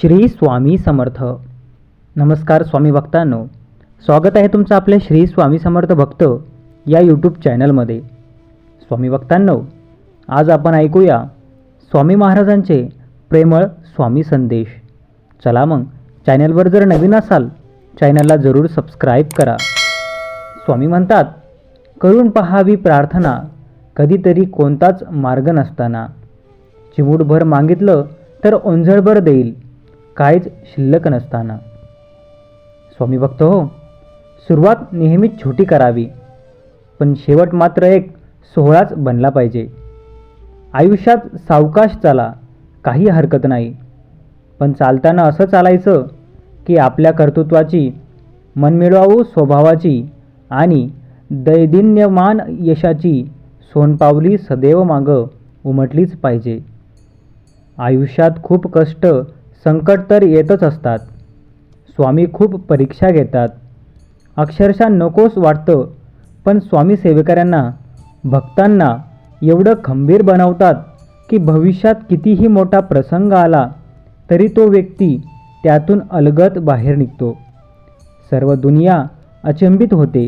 श्री स्वामी समर्थ. नमस्कार स्वामी भक्तांनो स्वागत आहे तुमचं आपल्या श्री स्वामी समर्थ भक्त या यूट्यूब चॅनलमध्ये स्वामी भक्तांनो आज आपण ऐकूया स्वामी महाराजांचे प्रेमळ स्वामी संदेश. चला मग चॅनलवर जर नवीन असाल चॅनलला जरूर सबस्क्राईब करा. स्वामी म्हणतात करून पहावी प्रार्थना कधीतरी कोणताच मार्ग नसताना. चिमूटभर मागितलं तर ओंझळभर देईल. काहीच शिल्लक नसताना. स्वामी भक्त हो सुरुवात नेहमीच छोटी करावी पण शेवट मात्र एक सोहळाच बनला पाहिजे. आयुष्यात सावकाश चाला काही हरकत नाही. पण चालताना असं चालायचं की आपल्या कर्तृत्वाची मनमिळावू स्वभावाची आणि दैदिन्यमान यशाची सोनपावली सदैव मागं उमटलीच पाहिजे. आयुष्यात खूप कष्ट संकट तर येतच असतात. स्वामी खूप परीक्षा घेतात. अक्षरशः नकोस वाटतं पण स्वामी सेवेकऱ्यांना भक्तांना एवढं खंबीर बनवतात की भविष्यात कितीही मोठा प्रसंग आला तरी तो व्यक्ती त्यातून अलगत बाहेर निघतो. सर्व दुनिया अचंबित होते.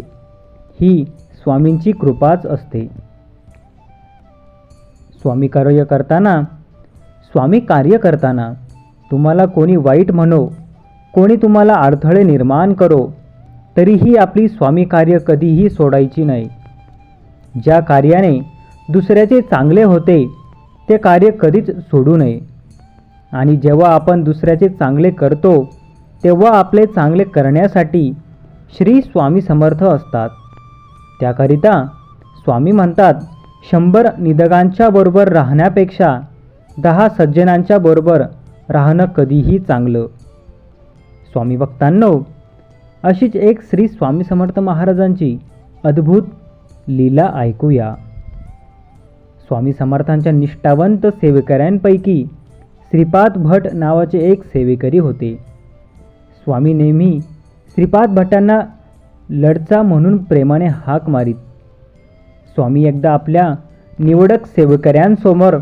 ही स्वामींची कृपाच असते. स्वामी कार्य करताना स्वामी कार्य करताना तुम्हाला कोणी वाईट म्हणो कोणी तुम्हाला अडथळे निर्माण करो तरीही आपली स्वामी कार्य कधीही सोडायची नाही. ज्या कार्याने दुसऱ्याचे चांगले होते ते कार्य कधीच सोडू नये. आणि जेव्हा आपण दुसऱ्याचे चांगले करतो तेव्हा आपले चांगले करण्यासाठी श्री स्वामी समर्थ असतात. त्याकरिता स्वामी म्हणतात शंभर निदगांच्या बरोबर राहण्यापेक्षा दहा सज्जनांच्या बरोबर राहणं कधीही चांगलं. स्वामी भक्तांनो अशीच एक श्री स्वामी समर्थ महाराजांची अद्भुत लीला ऐकूया. स्वामी समर्थांच्या निष्ठावंत सेवेकऱ्यांपैकी श्रीपाद भट नावाचे एक सेवेकरी होते. स्वामी नेहमी श्रीपाद भटांना लढचा म्हणून प्रेमाने हाक मारीत. स्वामी एकदा आपल्या निवडक सेवेकऱ्यांसमोर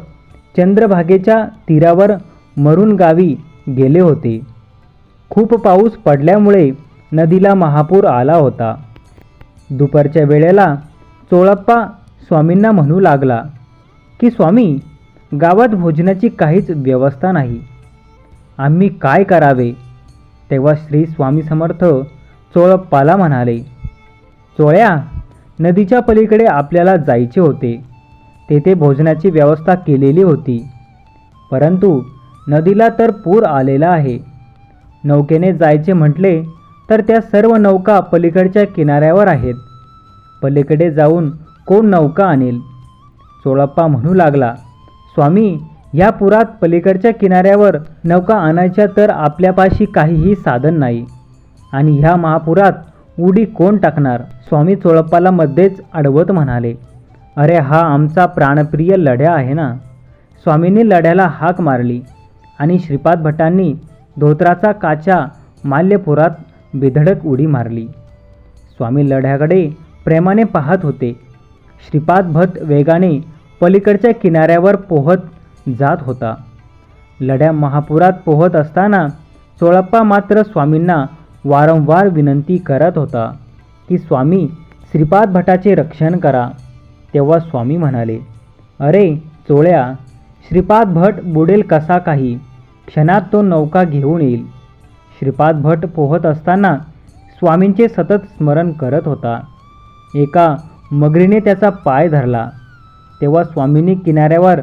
चंद्रभागेच्या तीरावर मरून गावी गेले होते. खूप पाऊस पडल्यामुळे नदीला महापूर आला होता. दुपारच्या वेळेला चोळप्पा स्वामींना म्हणू लागला की स्वामी गावात भोजनाची काहीच व्यवस्था नाही. आम्ही काय करावे? तेव्हा श्री स्वामी समर्थ चोळप्पाला म्हणाले चोळ्या नदीच्या पलीकडे आपल्याला जायचे होते. तेथे भोजनाची व्यवस्था केलेली होती. परंतु नदीला तर पूर आलेला आहे. नौकेने जायचे म्हटले तर त्या सर्व नौका पलीकडच्या किनाऱ्यावर आहेत. पलीकडे जाऊन कोण नौका आणेल? चोळप्पा म्हणू लागला स्वामी या पुरात पलीकडच्या किनाऱ्यावर नौका आणायच्या तर आपल्यापाशी काहीही साधन नाही. आणि ह्या महापुरात उडी कोण टाकणार? स्वामी चोळप्पाला मध्येच अडवत म्हणाले अरे हा आमचा प्राणप्रिय लढ्या आहे ना. स्वामींनी लढ्याला हाक मारली. आणि श्रीपाद भटांनी धोत्राचा काचा माल्यपुरात बेधडक उडी मारली. स्वामी लढ्याकडे प्रेमाने पाहत होते. श्रीपाद भट वेगाने पलीकडच्या किनाऱ्यावर पोहत जात होता. लढ्या महापुरात पोहत असताना चोळप्पा मात्र स्वामींना वारंवार विनंती करत होता की स्वामी श्रीपाद भटाचे रक्षण करा. तेव्हा स्वामी म्हणाले अरे चोळ्या श्रीपाद भट बुडेल कसा काही? क्षणात तो नौका घेऊन येईल. श्रीपाद भट पोहत असताना स्वामींचे सतत स्मरण करत होता. एका मगरीने त्याचा पाय धरला. तेव्हा स्वामींनी किनाऱ्यावर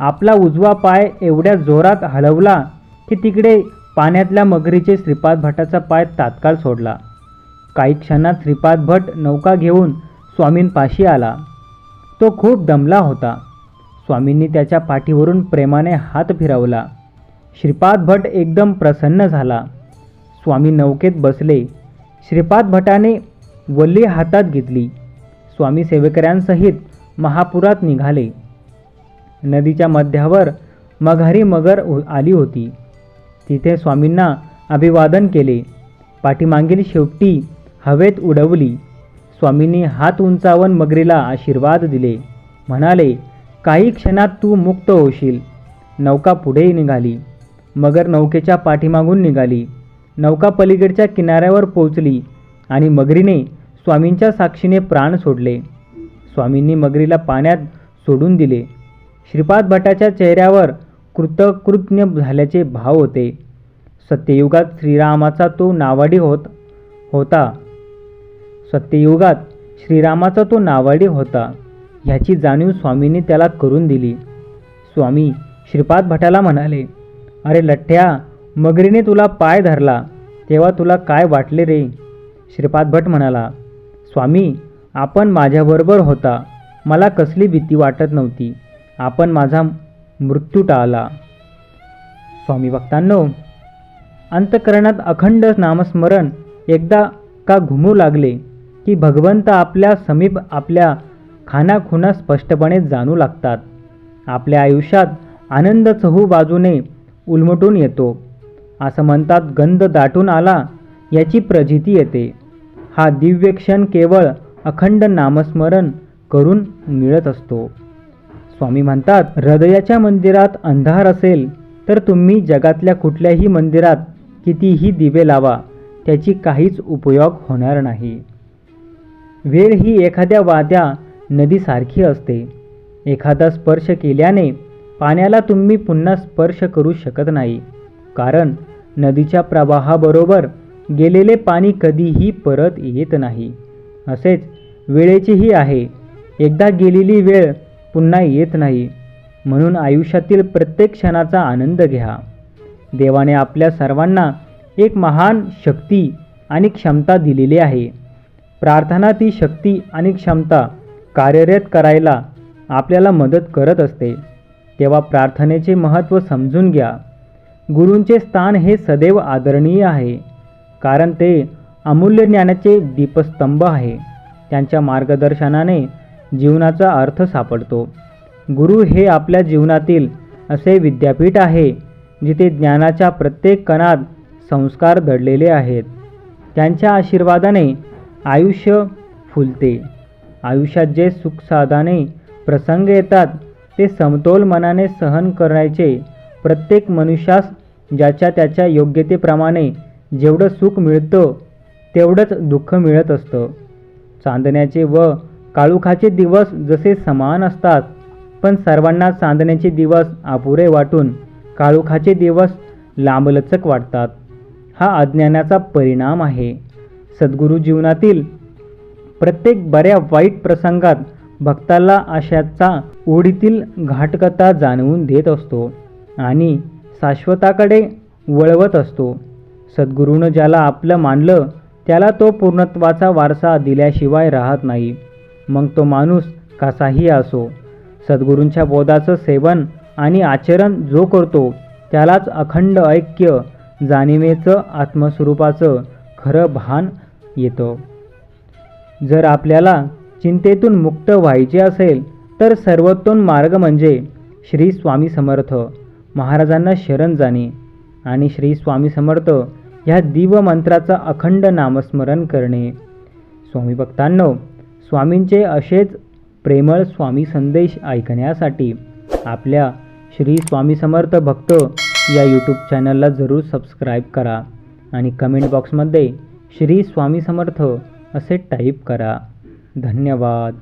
आपला उजवा पाय एवढ्या जोरात हलवला की तिकडे पाण्यातल्या मगरीचे श्रीपाद भटाचा पाय तात्काळ सोडला. काही क्षणात श्रीपाद भट नौका घेऊन स्वामींपाशी आला. तो खूप दमला होता. स्वामींनी त्याच्या पाठीवरून प्रेमाने हात फिरवला. श्रीपाद भट एकदम प्रसन्न झाला. स्वामी नौकेत बसले. श्रीपाद भटाने वल्ली हातात घेतली. स्वामी सेवेकऱ्यांसहित महापुरात निघाले. नदीच्या मध्यावर मघारी मगर आली होती. तिथे स्वामींना अभिवादन केले. पाठीमागील शेवटी हवेत उडवली. स्वामींनी हात उंचावून मगरीला आशीर्वाद दिले. म्हणाले काही क्षणात तू मुक्त होशील. नौका पुढेही निघाली. मगर नौकेच्या पाठीमागून निघाली. नौका पलीकडच्या किनाऱ्यावर पोचली आणि मगरीने स्वामींच्या साक्षीने प्राण सोडले. स्वामींनी मगरीला पाण्यात सोडून दिले. श्रीपाद भटाच्या चेहऱ्यावर कृतकृज्ञ झाल्याचे भाव होते. सत्ययुगात श्रीरामाचा तो नावाडी होत होता. सत्ययुगात श्रीरामाचा तो नावाडी होता. ह्याची जाणीव स्वामींनी त्याला करून दिली. स्वामी श्रीपाद भटाला म्हणाले अरे लठ्ठ्या मगरीने तुला पाय धरला तेव्हा तुला काय वाटले रे? श्रीपाद भट म्हणाला स्वामी आपण माझ्याबरोबर होता. मला कसली भीती वाटत नव्हती. आपण माझा मृत्यू टाळला. स्वामी भक्तांनो अंतकरणात अखंड नामस्मरण एकदा का घुमू लागले की भगवंत आपल्या समीप आपल्या खाणाखुणा स्पष्टपणे जाणू लागतात. आपल्या आयुष्यात आनंद चहू बाजूने उलमटून येतो. असं म्हणतात गंध दाटून आला याची प्रजिती येते. हा दिव्य क्षण केवळ अखंड नामस्मरण करून मिळत असतो. स्वामी म्हणतात हृदयाच्या मंदिरात अंधार असेल तर तुम्ही जगातल्या कुठल्याही मंदिरात कितीही दिवे लावा त्याची काहीच उपयोग होणार नाही. वेळ ही एखाद्या वाद्या नदीसारखी असते. एखादा स्पर्श केल्याने पाण्याला तुम्ही पुन्हा स्पर्श करू शकत नाही. कारण नदीच्या प्रवाहाबरोबर गेलेले पाणी कधीही परत येत नाही. असेच वेळेचीही आहे. एकदा गेलेली वेळ पुन्हा येत नाही. म्हणून आयुष्यातील प्रत्येक क्षणाचा आनंद घ्या. देवाने आपल्या सर्वांना एक महान शक्ती आणि क्षमता दिलेली आहे. प्रार्थना ती शक्ती आणि क्षमता कार्यरत करायला आपल्याला मदत करत असते. तेव्हा प्रार्थनेचे महत्त्व समजून घ्या. गुरूंचे स्थान हे सदैव आदरणीय आहे. कारण ते अमूल्य ज्ञानाचे दीपस्तंभ आहे. त्यांच्या मार्गदर्शनाने जीवनाचा अर्थ सापडतो. गुरु हे आपल्या जीवनातील असे विद्यापीठ आहे जिथे ज्ञानाच्या प्रत्येक कणात संस्कार दडलेले आहेत. त्यांच्या आशीर्वादाने आयुष्य फुलते. आयुष्यात जे सुखसाधाने प्रसंग येतात ते समतोल मनाने सहन करायचे. प्रत्येक मनुष्यास ज्याच्या त्याच्या योग्यतेप्रमाणे जेवढं सुख मिळतं तेवढंच दुःख मिळत असतं. चांदण्याचे व काळुखाचे दिवस जसे समान असतात पण सर्वांना चांदण्याचे दिवस अपुरे वाटून काळुखाचे दिवस लांबलचक वाटतात. हा अज्ञानाचा परिणाम आहे. सद्गुरू जीवनातील प्रत्येक बऱ्या वाईट प्रसंगात भक्ताला आशाचा ओढीतील घाटकथा जाणवून देत असतो आणि शाश्वताकडे वळवत असतो. सद्गुरूनं ज्याला आपलं मानलं त्याला तो पूर्णत्वाचा वारसा दिल्याशिवाय राहत नाही. मग तो माणूस कसाही असो सद्गुरूंच्या बोधाचं सेवन आणि आचरण जो करतो त्यालाच अखंड ऐक्य जाणिवेचं आत्मस्वरूपाचं खरं भान येतं. जर आपल्याला चिंतेतून मुक्त व्हायचे असेल तर सर्वोत्तम मार्ग म्हणजे श्री स्वामी समर्थ. महाराजांना शरण जाणे आणि श्री स्वामी समर्थ ह्या दिव्य मंत्राचा अखंड नामस्मरण करणे. स्वामी भक्तांनो स्वामींचे असेच प्रेमळ स्वामी संदेश ऐकण्यासाठी आपल्या श्री स्वामी समर्थ भक्त या यूट्यूब चॅनलला जरूर सबस्क्राईब करा आणि कमेंट बॉक्समध्ये श्री स्वामी समर्थ असे टाईप करा. धन्यवाद.